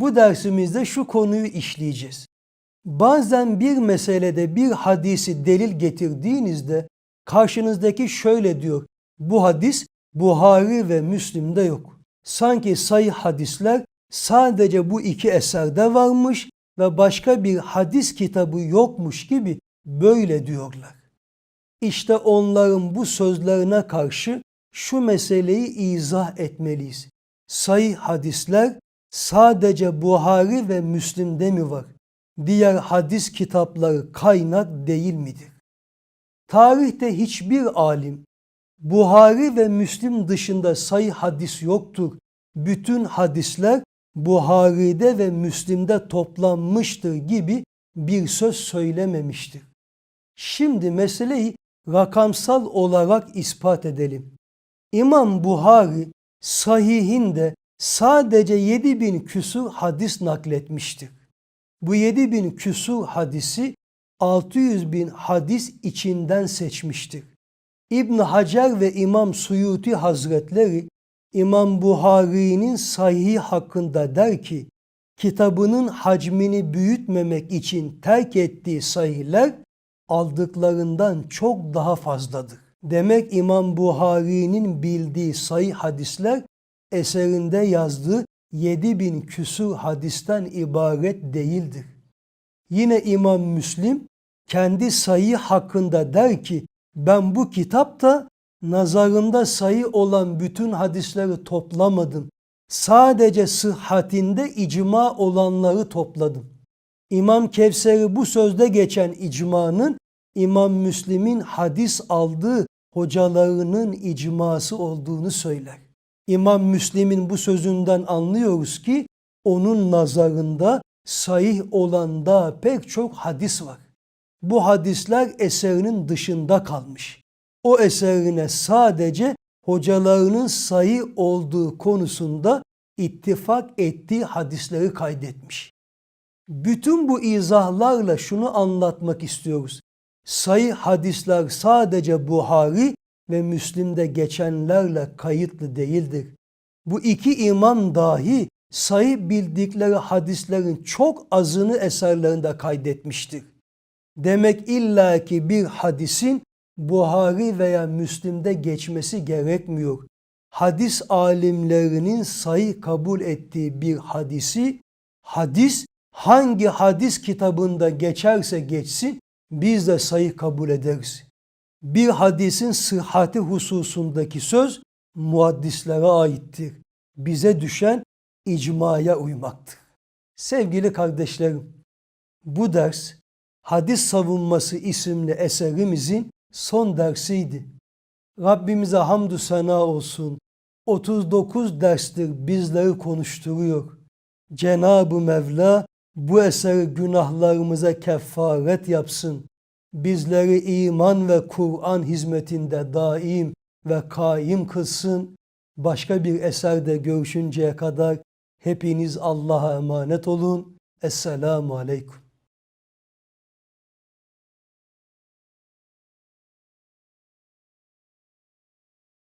Bu dersimizde şu konuyu işleyeceğiz. Bazen bir meselede bir hadisi delil getirdiğinizde karşınızdaki şöyle diyor. Bu hadis Buhari ve Müslim'de yok. Sanki sayı hadisler sadece bu iki eserde varmış ve başka bir hadis kitabı yokmuş gibi böyle diyorlar. İşte onların bu sözlerine karşı şu meseleyi izah etmeliyiz. Sayı hadisler sadece Buhari ve Müslim'de mi var? Diğer hadis kitapları kaynak değil midir? Tarihte hiçbir alim Buhari ve Müslim dışında sayı hadis yoktur. Bütün hadisler Buhari'de ve Müslim'de toplanmıştır gibi bir söz söylememiştir. Şimdi meseleyi rakamsal olarak ispat edelim. İmam Buhari sahihinde sadece 7000 küsur hadis nakletmiştir. Bu 7000 küsur hadisi 600 bin hadis içinden seçmiştir. İbn Hacer ve İmam Suyuti Hazretleri İmam Buhari'nin sahih hakkında der ki kitabının hacmini büyütmemek için terk ettiği sayılar aldıklarından çok daha fazladır. Demek İmam Buhari'nin bildiği sayı hadisler eserinde yazdığı 7000 küsur hadisten ibaret değildir. Yine İmam Müslim kendi sayı hakkında der ki ben bu kitapta nazarımda sayı olan bütün hadisleri toplamadım. Sadece sıhhatinde icma olanları topladım. İmam Kevser'i bu sözde geçen icmanın İmam Müslim'in hadis aldığı hocalarının icması olduğunu söyler. İmam Müslim'in bu sözünden anlıyoruz ki onun nazarında sahih olan da pek çok hadis var. Bu hadisler eserinin dışında kalmış. O eserine sadece hocalarının sayı olduğu konusunda ittifak ettiği hadisleri kaydetmiş. Bütün bu izahlarla şunu anlatmak istiyoruz. Sayı hadisler sadece Buhari ve Müslim'de geçenlerle kayıtlı değildir. Bu iki imam dahi sayı bildikleri hadislerin çok azını eserlerinde kaydetmiştir. Demek illaki bir hadisin Buhari veya Müslim'de geçmesi gerekmiyor. Hadis alimlerinin sayı kabul ettiği bir hadisi, hadis hangi hadis kitabında geçerse geçsin biz de sayı kabul ederiz. Bir hadisin sıhhati hususundaki söz muhaddislere aittir. Bize düşen icmaya uymaktır. Sevgili kardeşlerim, bu ders Hadis Savunması isimli eserimizin son dersiydi. Rabbimize hamdü sena olsun. 39 derstir bizleri konuşturuyor. Cenab-ı Mevla bu eseri günahlarımıza kefaret yapsın. Bizleri iman ve Kur'an hizmetinde daim ve kaim kılsın. Başka bir eserde görüşünceye kadar hepiniz Allah'a emanet olun. Esselamu Aleyküm.